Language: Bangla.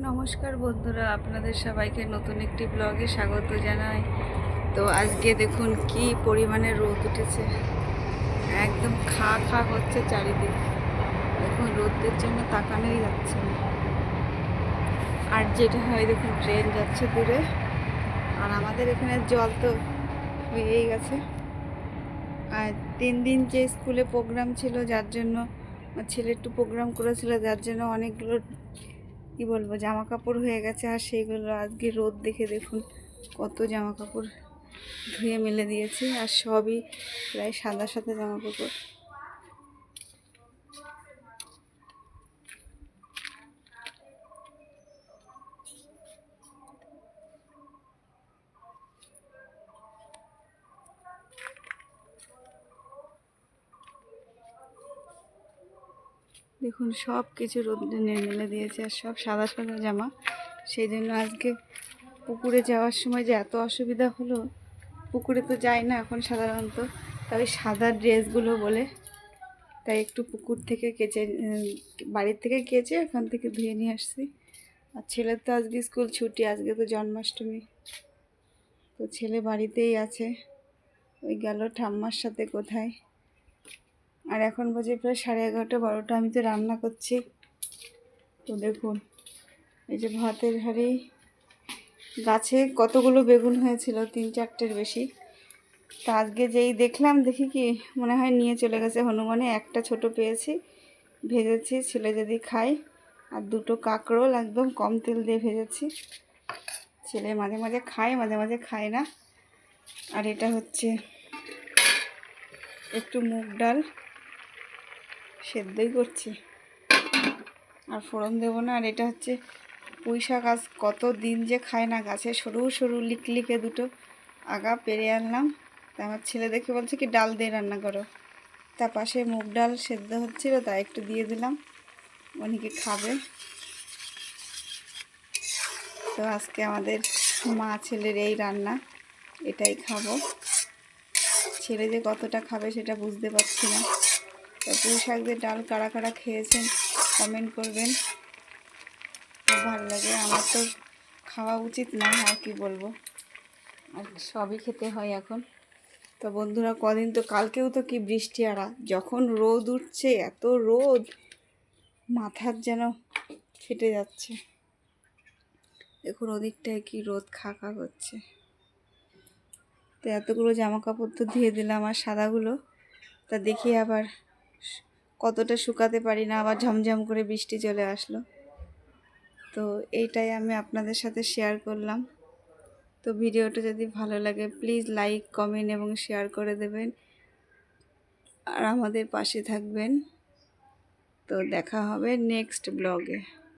নমস্কার বন্ধুরা, আপনাদের সবাইকে নতুন একটি ব্লগে স্বাগত জানাই। তো আজকে দেখুন কি পরিমাণে রোদ উঠেছে। একদম খা খা হচ্ছে চারিদিক। দেখুন, রোদের জন্য তাকানোই যাচ্ছে না। আর যেটা হয়, দেখুন, ট্রেন যাচ্ছে দূরে। আর আমাদের এখানে জল তো হয়েই গেছে। আর তিন দিন যে স্কুলে প্রোগ্রাম ছিল, যার জন্য ছেলে একটু প্রোগ্রাম করেছিল, যার জন্য অনেকগুলো কি বলব জামা কাপড় হয়ে গেছে আর সেইগুলো আজকে রোদ দেখে দেখুন, কত জামা কাপড় ধুয়ে মেলে দিয়েছে আর সবই প্রায় সাদা সাদা জামা কাপড় দেখুন, সব কিছু নিয়ে মেলে দিয়েছে আর সব সাদা সাদা জামা। সেই জন্য আজকে পুকুরে যাওয়ার সময় যে এত অসুবিধা হলো, পুকুরে তো যাই না এখন সাধারণত তবে সাদা ড্রেসগুলো বলে, তাই একটু পুকুর থেকে কেচে বাড়ির থেকে কেচে ওখান থেকে ধুয়ে নিয়ে আসছি। আর ছেলের তো আজকে স্কুল ছুটি, আজকে তো জন্মাষ্টমী। তো ছেলে বাড়িতেই আছে। ওই গেল ঠাম্মার সাথে কোথায়? আর এখন বাজে প্রায় সাড়ে এগারোটা, বারোটা। আমি তো রান্না করছি। তো দেখুন, এই যে ভাতের হাঁড়ি। গাছে কতগুলো বেগুন হয়েছিল? তিন চারটের বেশি। তা আজকে যেই দেখলাম, দেখি কি মনে হয় নিয়ে চলে গেছে। হনুমানে একটা ছোট পেয়েছি, ভেজেছি, ছেলে যদি খায়। আর দুটো কাঁকরোল একদম কম তেল দিয়ে ভেজেছি। ছেলে মাঝে মাঝে খায়, মাঝে মাঝে খায় না। আর এটা হচ্ছে একটু মুগ ডাল। সেদ্ধই করছি। আর ফোড়ন দেবো না, আর এটা হচ্ছে পুঁই শাক আজ কত দিন যে খায় না, গাছে সরু সরু লিক লিকলিকে দুটো আগা পেরে আনলাম। তা আমার ছেলে দেখে বলছে কি, ডাল দিয়ে রান্না করো। তার পাশে মুগ ডাল সেদ্ধ হচ্ছিল তাই একটু দিয়ে দিলাম, অনেকে খাবে। তো আজকে আমাদের মা ছেলের এই রান্না, এটাই খাব। ছেলে যে কতটা খাবে সেটা বুঝতে পারছি না। তো পুঁই শাক দিয়ে ডাল কারা কারা খেয়েছেন কমেন্ট করবেন। খুব ভালো লাগে আমার তো খাওয়া উচিত না আর কি বলব। আর সবই খেতে হয় এখন। তো বন্ধুরা কদিন তো কালকেও তো কি বৃষ্টি আড়া যখন রোদ উঠছে এত রোদ মাথার যেন ফেটে যাচ্ছে। দেখুন ওদিকটায় কি রোদ খা খা করছে। তো এতগুলো জামা কাপড় তো ধুয়ে দিলাম আর সাদাগুলো তা দেখি আবার কতটা শুকাতে পারি না, আবার ঝমঝম করে বৃষ্টি চলে আসলো। তো এইটাই আমি আপনাদের সাথে শেয়ার করলাম। তো ভিডিওটা যদি ভালো লাগে প্লিজ লাইক কমেন্ট এবং শেয়ার করে দেবেন। আর আমাদের পাশে থাকবেন। তো দেখা হবে নেক্সট ব্লগে